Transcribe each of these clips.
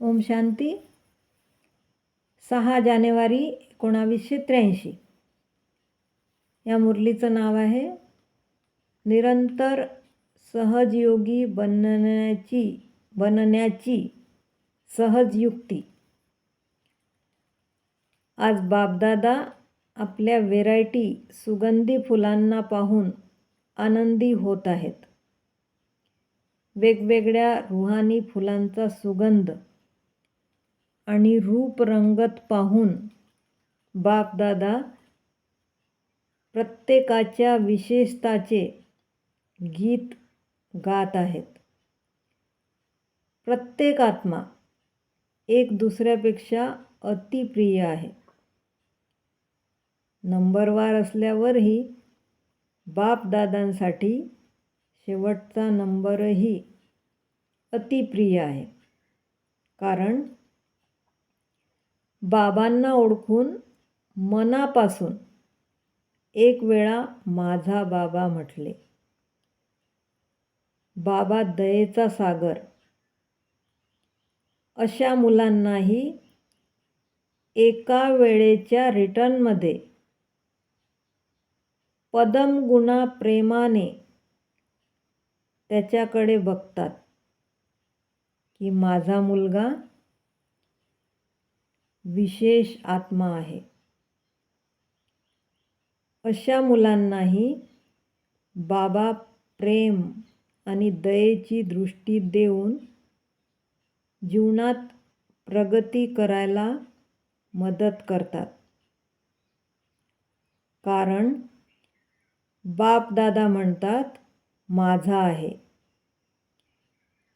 ओम शांती. सहा जानेवारी एकोणावीसशे त्र्याऐंशी. या मुरलीचं नाव आहे निरंतर सहजयोगी बनण्याची बनण्याची सहज युक्ती आज बापदादा आपल्या व्हेरायटी सुगंधी फुलांना पाहून आनंदी होत आहेत. वेगवेगळ्या रुहानी फुलांचा सुगंध आणि रूपरंगत पाहून बापदादा प्रत्येकाच्या विशेषताचे गीत गात आहेत. प्रत्येक आत्मा एक दुसऱ्यापेक्षा अतिप्रिय आहे. नंबरवार असल्यावरही बापदादांसाठी शेवटचा नंबरही अतिप्रिय आहे. कारण बाबांना ओळखून मनापासून एक वेळा माझा बाबा म्हटले बाबा दयेचा सागर. अशा मुलांनाही एका वेळेच्या रिटर्नमध्ये पदमगुणा प्रेमाने त्याच्याकडे बघतात की माझा मुलगा विशेष आत्मा आहे. अशा मुलांनाही बाबा प्रेम आणि दयेची दृष्टी देऊन जीवनात प्रगती करायला मदत करतात. कारण बापदादा म्हणतात माझा आहे.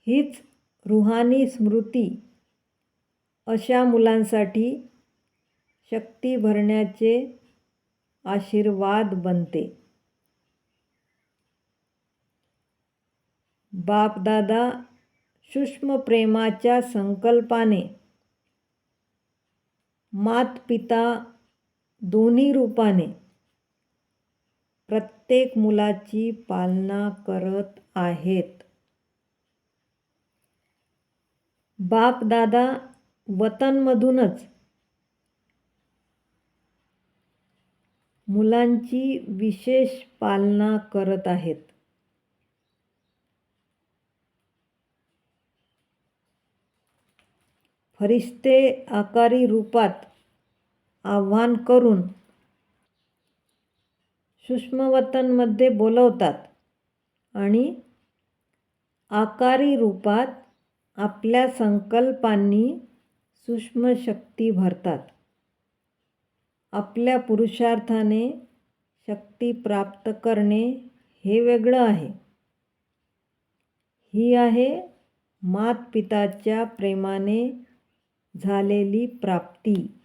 हीच रुहानी स्मृती अशा मुलांसाठी शक्ती भरण्याचे आशीर्वाद बनते. बापदादा सूक्ष्म प्रेमाच्या संकल्पाने मात पिता दोन्ही रूपाने प्रत्येक मुलाची पालना करत आहेत. बापदादा वतनमधूनच मुलांची विशेष पालना करत आहेत. फरिश्ते आकारी रूपात आव्हान करून सूक्ष्मवतनमध्ये बोलवतात आणि आकारी रूपात आपल्या संकल्पांनी सूक्ष्म शक्ती भरतात. आपल्या पुरुषार्थाने शक्ती प्राप्त करणे हे वेगळं आहे. ही आहे मात पिताच्या प्रेमाने झालेली प्राप्ती.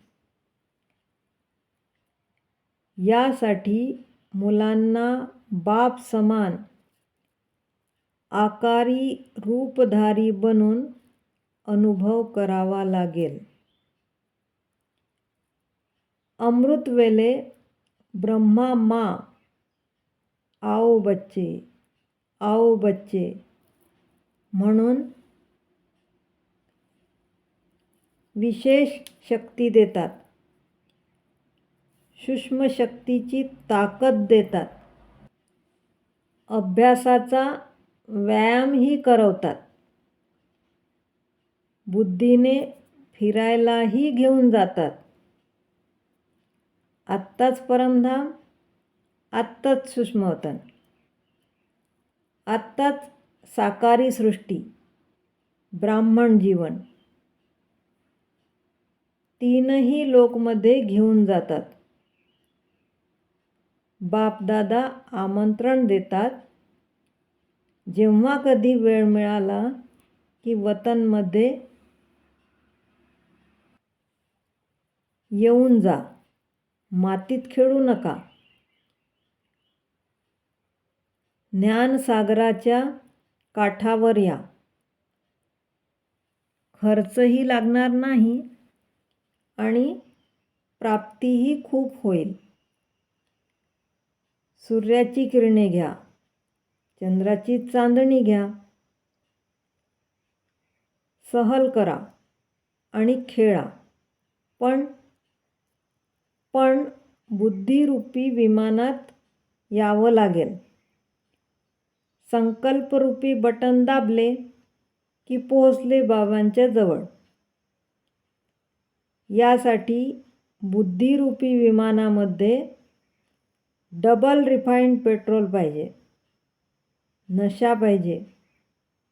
यासाठी मुलांना बाप समान आकारी रूपधारी बनून अनुभव करावा लागेल. अमृत वेले ब्रह्मा मा आओ बच्चे आओ बच्चे म्हणून विशेष शक्ती देतात. सूक्ष्म शक्तीची ताकद देतात. अभ्यासाचा व्यायामही करवतात. बुद्धीने फिरायलाही घेऊन जातात. आत्ताच परमधाम आत्ताच सुष्मवतन आत्ताच साकारी सृष्टी ब्राह्मण जीवन. तीनही लोकमध्ये घेऊन जातात. बापदादा आमंत्रण देतात. जेव्हा कधी वेळ मिळाला की वतनमध्ये येऊन जा. मातीत खेळू नका. ज्ञानसागराच्या काठावर या. खर्चही लागणार नाही आणि प्राप्तीही खूप होईल. सूर्याची किरणे घ्या. चंद्राची चांदणी घ्या. सहल करा आणि खेळा. पण पण बुद्धिरूपी विमानात यावं लागेल. संकल्परूपी बटन दाबले की पोहोचले बाबांच्या जवळ. यासाठी बुद्धिरूपी विमानामध्ये डबल रिफाईंड पेट्रोल पाहिजे. नशा पाहिजे.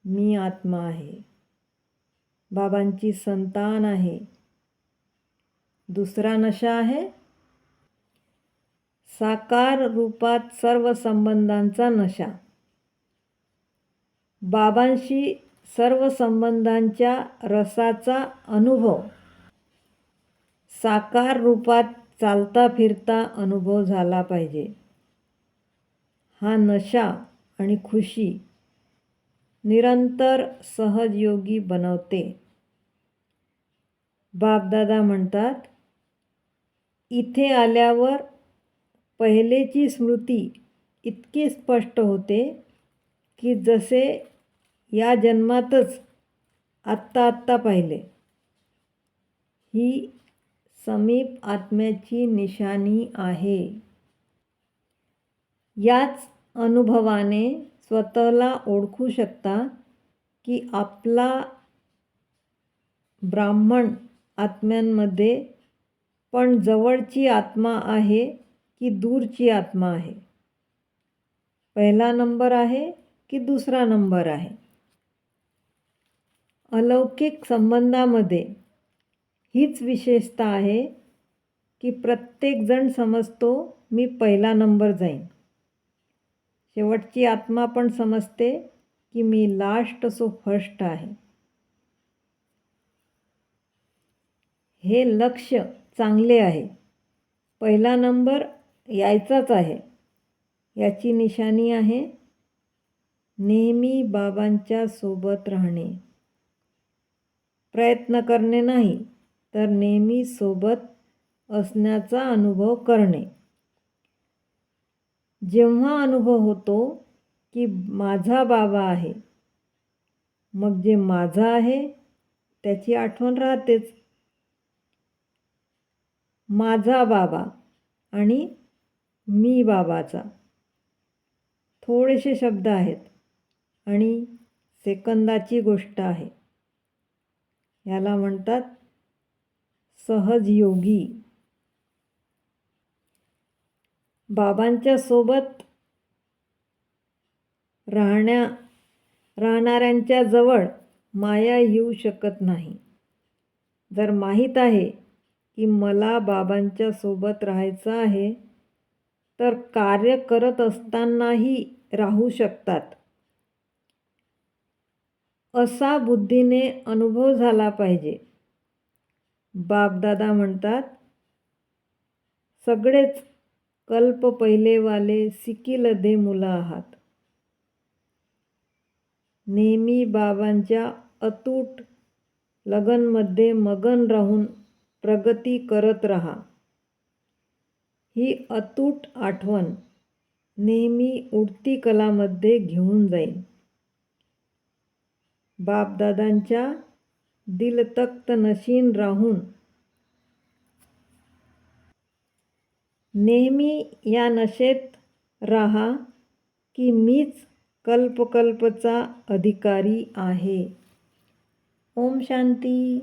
मी आत्मा आहे. बाबांची संतान आहे. दुसरा नशा आहे साकार रूपात सर्व संबंधांचा नशा. बाबांशी सर्व संबंधांच्या रसाचा अनुभव. साकार रूपात चालता फिरता अनुभव झाला पाहिजे. हा नशा आणि खुशी निरंतर सहजयोगी बनवते. बापदादा म्हणतात इथे आल्यावर पहिलेची स्मृती इतकी स्पष्ट होते की जसे या जन्मातच आत्ता आत्ता पाहिले. ही समीप आत्म्याची निशाणी आहे. याच अनुभवाने स्वतःला ओळखू शकता की आपला ब्राह्मण आत्म्यांमध्ये पण जवळची आत्मा आहे की दूरची आत्मा आहे. पहिला नंबर आहे की दुसरा नंबर आहे. अलौकिक संबंधामध्ये हीच विशेषता आहे की प्रत्येकजण समजतो मी पहिला नंबर जाईन. शेवटची आत्मा पण समजते की मी लास्ट सो फर्स्ट आहे. हे लक्ष चांगले आहे. पहिला नंबर यायचाच आहे. याची निशाणी आहे नेहमी बाबांच्या सोबत राहणे. प्रयत्न करणे नाही तर नेहमी सोबत असण्याचा अनुभव करणे. जेव्हा अनुभव होतो की माझा बाबा आहे मग जे माझं आहे त्याची आठवण राहतेच. माझा बाबा आणि मी बाबाचा. थोडेसे शब्द आहेत आणि सेकंदाची गोष्ट आहे. याला म्हणतात सहजयोगी. बाबांच्या सोबत राहण्या राहणाऱ्यांच्या जवळ माया येऊ शकत नाही. जर माहीत आहे की मला बाबांच्या सोबत राहायचं आहे तर कार्य करत असतानाही राहू शकतात. असा बुद्धीने अनुभव झाला पाहिजे. बापदादा म्हणतात सगळेच कल्प पहिलेवाले सिकिलधे मुलं आहात. नेहमी बाबांच्या अतूट लगनमध्ये मगन राहून प्रगती करत रहा. ही अतूट आठवण नेहमी उडती कलामध्ये घेऊन जाईल. बापदादांच्या दिलतक्त नशीन राहून नेहमी या नशेत राहा की मीच कल्पकल्पचा अधिकारी आहे. ओम शांती.